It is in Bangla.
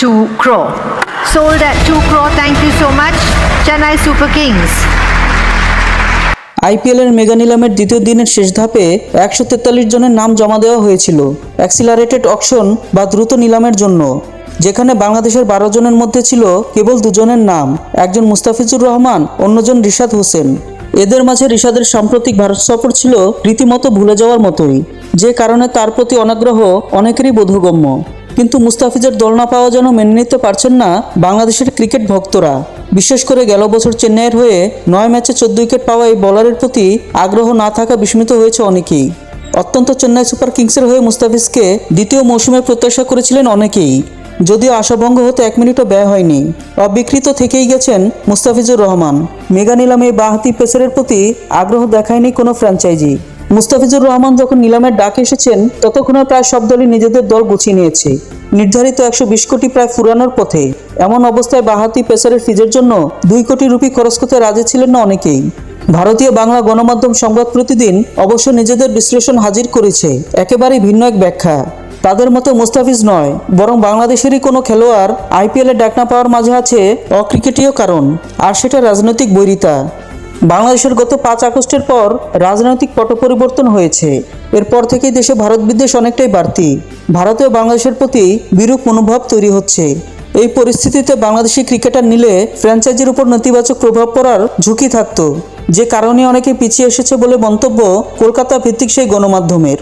2 crore. Sold at 2 crore. Thank you so much. Chennai Super Kings. আইপিএলের মেগা নিলামের দ্বিতীয় দিনের শেষ ধাপে একশো তেতাল্লিশ জনের নাম জমা দেওয়া হয়েছিল অ্যাক্সিলারেটেড অকশন বা দ্রুত নিলামের জন্য, যেখানে বাংলাদেশের বারো জনের মধ্যে ছিল কেবল দুজনের নাম, একজন মুস্তাফিজুর রহমান, অন্যজন রিশাদ হোসেন এদের মাঝে রিশাদের সাম্প্রতিক ভারত সফর ছিল রীতিমতো ভুলে যাওয়ার মতোই, যে কারণে তার প্রতি অনাগ্রহ অনেকেরই বোধগম্য কিন্তু মুস্তাফিজের দল না পাওয়া যেন মেনে নিতে পারছেন না বাংলাদেশের ক্রিকেট ভক্তরা। বিশেষ করে গেল বছর চেন্নাইয়ের হয়ে নয় ম্যাচে চোদ্দ উইকেট পাওয়া এই বলারের প্রতি আগ্রহ না থাকা বিস্মিত হয়েছে অনেকেই। অত্যন্ত চেন্নাই সুপার কিংসের হয়ে মুস্তাফিজকে দ্বিতীয় মৌসুমে প্রত্যাশা করেছিলেন অনেকেই। যদিও আশাভঙ্গ হতে এক মিনিটও ব্যয় হয়নি। অবিকৃত থেকেই গেছেন মুস্তাফিজুর রহমান। মেগা নিলামে বাহাতি পেসারের প্রতি আগ্রহ দেখায়নি কোনো ফ্র্যাঞ্চাইজি। মুস্তাফিজুর রহমান যখন নিলামের ডাক এসেছেন, ততক্ষণে প্রায় সব দলই নিজেদের দল গুছিয়ে নিয়েছে। নির্ধারিত একশো বিশ কোটি প্রায় ফুরানোর পথে এমন অবস্থায় বাহাতি পেসারের ফিজের জন্য দুই কোটি রুপি খরচ করতে রাজি ছিলেন না অনেকেই। ভারতীয় বাংলা গণমাধ্যম সংবাদ প্রতিদিন অবশ্য নিজেদের বিশ্লেষণ হাজির করেছে। একেবারেই ভিন্ন এক ব্যাখ্যা। তাদের মতো মুস্তাফিজ নয়, বরং বাংলাদেশেরই কোনো খেলোয়াড় আইপিএলে ডাক না পাওয়ার মাঝে আছে অক্রিকেটীয় কারণ, আর সেটা রাজনৈতিক বৈরিতা। বাংলাদেশের গত পাঁচ আগস্টের পর রাজনৈতিক পট পরিবর্তন হয়েছে। এরপর থেকেই দেশে ভারত বিদ্বেষ অনেকটাই বাড়তি। ভারতে বাংলাদেশের প্রতি বিরূপ মনোভাব তৈরি হচ্ছে। এই পরিস্থিতিতে বাংলাদেশি ক্রিকেটার নিলে ফ্র্যাঞ্চাইজির উপর নেতিবাচক প্রভাব পড়ার ঝুঁকি থাকতো। যে কারণে অনেকে পিছিয়ে এসেছে বলে মন্তব্য কলকাতা ভিত্তিক সেই গণমাধ্যমের।